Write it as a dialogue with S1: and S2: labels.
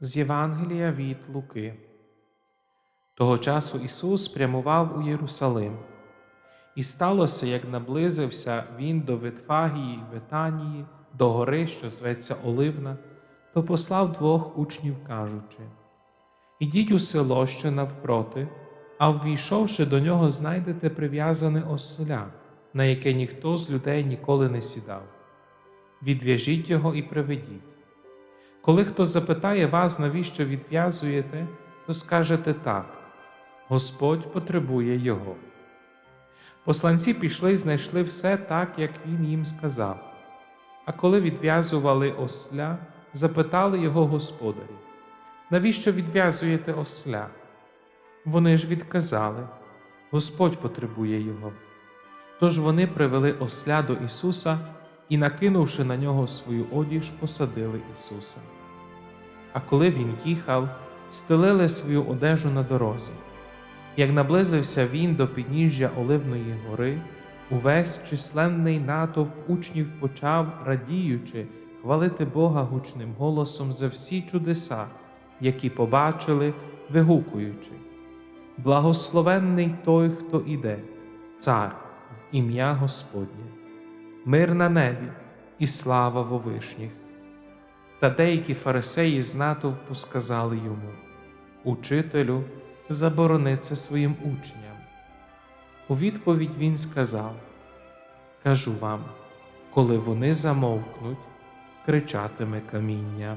S1: З Євангелія від Луки. Того часу Ісус прямував у Єрусалим. І сталося, як наблизився він до Витфагії й Ветанії, до гори, що зветься Оливна, то послав двох учнів, кажучи: Ідіть у село, що навпроти, а ввійшовши до нього, знайдете прив'язане осля, на яке ніхто з людей ніколи не сідав. Відв'яжіть його і приведіть. Коли хто запитає вас, навіщо відв'язуєте, то скажете так: Господь потребує його. Посланці пішли і знайшли все так, як він їм сказав. А коли відв'язували осля, запитали його господарі, навіщо відв'язуєте осля? Вони ж відказали, Господь потребує його. Тож вони привели осля до Ісуса і, накинувши на нього свою одіж, посадили Ісуса. А коли він їхав, стелили свою одежу на дорозі. Як наблизився він до підніжжя Оливної гори, увесь численний натовп учнів почав, радіючи, хвалити Бога гучним голосом за всі чудеса, які побачили, вигукуючи. Благословенний той, хто іде, цар ім'я Господнє, мир на небі і слава во вишніх. Та деякі фарисеї з натовпу сказали йому Учителю, заборони це своїм учням. У відповідь він сказав Кажу вам, коли вони замовкнуть, кричатиме каміння.